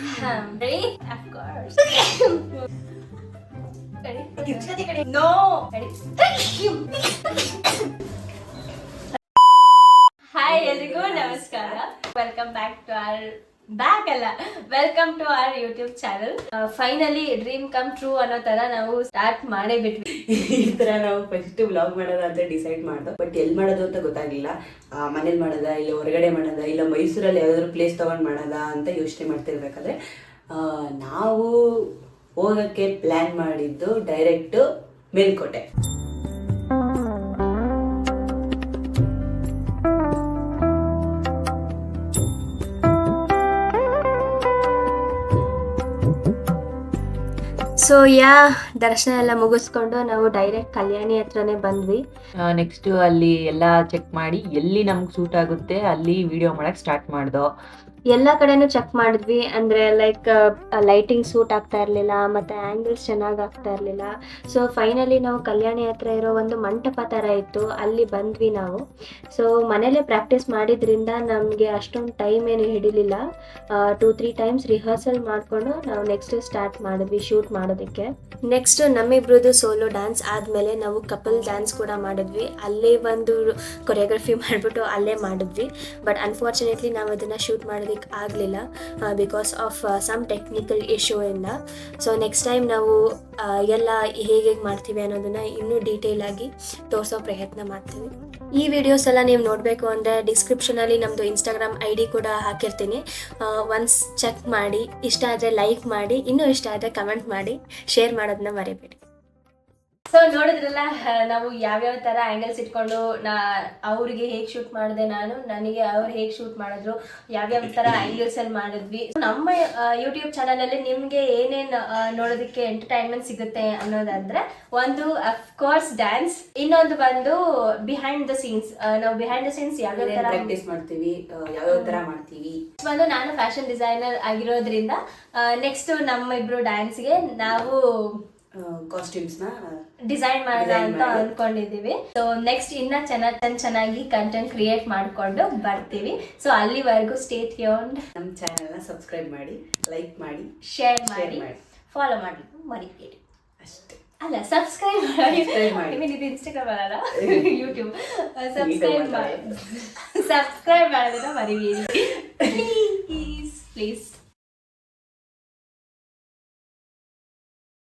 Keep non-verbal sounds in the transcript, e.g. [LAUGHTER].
Ready? Of course. Ready? No. Ready? Hi ಎಲ್ರಿಗೂ ನಮಸ್ಕಾರ welcome back to our Back ಅಲ್ಲ. Welcome to our YouTube channel finally dream come true ಅನ್ನೋ ತರ ನಾವು start ಮಾಡೇ ಬಿಟ್ವಿ ಈ ತರ ನಾವು ಫಸ್ಟ್ ವ್ಲಾಗ್ ಮಾಡೋದ ಅಂತ ಡಿಸೈಡ್ ಮಾಡ್ದೋ. ಬಟ್ ಎಲ್ಲಿ ಮಾಡೋದು ಅಂತ ಗೊತ್ತಾಗ್ಲಿಲ್ಲ. ಮನೇಲಿ ಮಾಡೋದ, ಇಲ್ಲ ಹೊರಗಡೆ ಮಾಡೋದ, ಇಲ್ಲ ಮೈಸೂರಲ್ಲಿ ಯಾವ್ದಾದ್ರು ಪ್ಲೇಸ್ ತಗೊಂಡ್ ಮಾಡೋದ ಅಂತ ಯೋಚನೆ ಮಾಡ್ತಿರ್ಬೇಕಾದ್ರೆ ನಾವು ಹೋಗಕ್ಕೆ ಪ್ಲಾನ್ ಮಾಡಿದ್ದು ಡೈರೆಕ್ಟ್ ಮೇಲ್ಕೋಟೆ. ಸೊ ಯಾ ದರ್ಶನ ಎಲ್ಲ ಮುಗಿಸ್ಕೊಂಡು ನಾವು ಡೈರೆಕ್ಟ್ ಕಲ್ಯಾಣಿ ಹತ್ರನೇ ಬಂದ್ವಿ. ನೆಕ್ಸ್ಟ್ ಅಲ್ಲಿ ಎಲ್ಲ ಚೆಕ್ ಮಾಡಿ ಎಲ್ಲಿ ನಮ್ಗೆ ಸೂಟ್ ಆಗುತ್ತೆ ಅಲ್ಲಿ ವಿಡಿಯೋ ಮಾಡಕ್ ಸ್ಟಾರ್ಟ್ ಮಾಡ್ದೋ. ಎಲ್ಲ ಕಡೆನೂ ಚೆಕ್ ಮಾಡಿದ್ವಿ. ಅಂದ್ರೆ ಲೈಕ್ ಲೈಟಿಂಗ್ ಸೂಟ್ ಆಗ್ತಾ ಇರಲಿಲ್ಲ, ಮತ್ತೆ ಆಂಗಲ್ಸ್ ಚೆನ್ನಾಗಿ ಆಗ್ತಾ ಇರಲಿಲ್ಲ. ಸೊ ಫೈನಲಿ ನಾವು ಕಲ್ಯಾಣಿ ಹತ್ರ ಇರೋ ಒಂದು ಮಂಟಪ ಥರ ಇತ್ತು. ಅಲ್ಲಿ ಬಂದ್ವಿ ನಾವು. ಸೊ ಮನೇಲೆ ಪ್ರಾಕ್ಟೀಸ್ ಮಾಡಿದ್ರಿಂದ ನಮಗೆ ಅಷ್ಟೊಂದು ಟೈಮ್ ಏನು ಹಿಡಿಲಿಲ್ಲ. ಟೂ ತ್ರೀ ಟೈಮ್ಸ್ ರಿಹರ್ಸಲ್ ಮಾಡಿಕೊಂಡು ನಾವು ನೆಕ್ಸ್ಟ್ ಸ್ಟಾರ್ಟ್ ಮಾಡಿದ್ವಿ ಶೂಟ್ ಮಾಡೋದಕ್ಕೆ. ನೆಕ್ಸ್ಟ್ ನಮ್ಮಿಬ್ರದ್ದು ಸೋಲೋ ಡ್ಯಾನ್ಸ್ ಆದಮೇಲೆ ನಾವು ಕಪಲ್ ಡ್ಯಾನ್ಸ್ ಕೂಡ ಮಾಡಿದ್ವಿ. ಅಲ್ಲೇ ಒಂದು ಕೊರಿಯೋಗ್ರಫಿ ಮಾಡಿಬಿಟ್ಟು ಅಲ್ಲೇ ಮಾಡಿದ್ವಿ. ಬಟ್ ಅನ್ಫಾರ್ಚುನೇಟ್ಲಿ ನಾವು ಅದನ್ನು ಶೂಟ್ ಮಾಡೋದಕ್ಕೆ ಆಗಲಿಲ್ಲ because of some technical issue ಇಂದ. ಸೊ ನೆಕ್ಸ್ಟ್ ಟೈಮ್ ನಾವು ಎಲ್ಲ ಹೇಗೆ ಹೇಗೆ ಮಾಡ್ತೀವಿ ಅನ್ನೋದನ್ನ ಇನ್ನೂ ಡೀಟೇಲ್ ಆಗಿ ತೋರಿಸೋ ಪ್ರಯತ್ನ ಮಾಡ್ತೀವಿ. ಈ ವಿಡಿಯೋಸ್ ಎಲ್ಲ ನೀವು ನೋಡಬೇಕು ಅಂದರೆ ಡಿಸ್ಕ್ರಿಪ್ಷನಲ್ಲಿ ನಮ್ಮದು ಇನ್ಸ್ಟಾಗ್ರಾಮ್ ಐ ಡಿ ಕೂಡ ಹಾಕಿರ್ತೀನಿ. ಒನ್ಸ್ ಚೆಕ್ ಮಾಡಿ, ಇಷ್ಟ ಆದರೆ ಲೈಕ್ ಮಾಡಿ, ಇನ್ನೂ ಇಷ್ಟ ಆದರೆ ಕಮೆಂಟ್ ಮಾಡಿ ಶೇರ್ ಮಾಡೋದನ್ನ ಮರಿಬೇಡಿ. ನೋಡಿದ್ರಲ್ಲ ನಾವು ಯಾವ್ಯಾವ ತರ ಆಂಗಲ್ಸ್ ಇಟ್ಕೊಂಡು ನಾ ಅವ್ರಿಗೆ ಹೇಗೆ ಶೂಟ್ ಮಾಡಿದೆ ನಾನು ನನಗೆ ಅವ್ರು ಹೇಗೆ ಶೂಟ್ ಮಾಡಿದ್ರು ಯಾವ್ಯಾವ ತರ ಆಂಗಲ್ಸ್ ಅಲ್ಲಿ ಮಾಡಿದ್ವಿ. ನಮ್ಮ ಯೂಟ್ಯೂಬ್ ಚಾನಲಲ್ಲಿ ನಿಮ್ಗೆ ಏನೇನ್ ನೋಡೋದಕ್ಕೆ ಎಂಟರ್ಟೈನ್ಮೆಂಟ್ ಸಿಗುತ್ತೆ ಅನ್ನೋದಾದ್ರೆ ಒಂದು ಅಫ್ಕೋರ್ಸ್ ಡ್ಯಾನ್ಸ್ ಇನ್ನೊಂದು ಬಂದು ಬಿಹೈಂಡ್ ದ ಸೀನ್ಸ್ ನಾವು ಬಿಹೈಂಡ್ ದ ಸೀನ್ಸ್ ಯಾವ್ಯಾವ ತರ ಪ್ರಾಕ್ಟೀಸ್ ಮಾಡ್ತೀವಿ ಯಾವ್ಯಾವ ತರ ಮಾಡ್ತೀವಿ? ಬಂದು ನಾನು ಫ್ಯಾಷನ್ ಡಿಸೈನರ್ ಆಗಿರೋದ್ರಿಂದ ನೆಕ್ಸ್ಟ್ ನಮ್ಮ ಇಬ್ರು ಡ್ಯಾನ್ಸ್ಗೆ ನಾವು ಕಾಸ್ಟ್ಯೂಮ್ಸ್ನ ಡಿಸೈನ್ ಮಾಡೋಣ ಅಂತ. ಅನ್ಕೊಂಡಿದೀವಿ ಸೊ ನೆಕ್ಸ್ಟ್ ಇನ್ನ ಚೆನ್ನಾಗಿ ಚೆನ್ನಾಗಿ ಕಂಟೆಂಟ್ ಕ್ರಿಯೇಟ್ ಮಾಡ್ಕೊಂಡು ಬರ್ತೀವಿ. ಸೊ ಅಲ್ಲಿವರೆಗೂ ಸ್ಟೇ ಯೋನ್ ನಮ್ಮ ಚಾನೆಲ್ನ ಸಬ್ಸ್ಕ್ರೈಬ್ ಮಾಡಿ ಲೈಕ್ ಮಾಡಿ ಶೇರ್ ಮಾಡಿ. ಫಾಲೋ ಮಾಡಿ. ಮರಿಬೇಡಿ. ಅಷ್ಟೇ. ಅಲ್ಲ ಸಬ್ಸ್ಕ್ರೈಬ್ ಮಾಡಿ. Mean, ಇದು ಇನ್ಸ್ಟಾಗ್ರಾಮ್ ಅಲ್ಲ ಯೂಟ್ಯೂಬ್ ಸಬ್ಸ್ಕ್ರೈಬ್. ಮಾಡಿ. [LAUGHS] ಸಬ್ಸ್ಕ್ರೈಬ್ ಮಾಡೋದನ್ನ ಮರಿಬೇಡಿ. Please please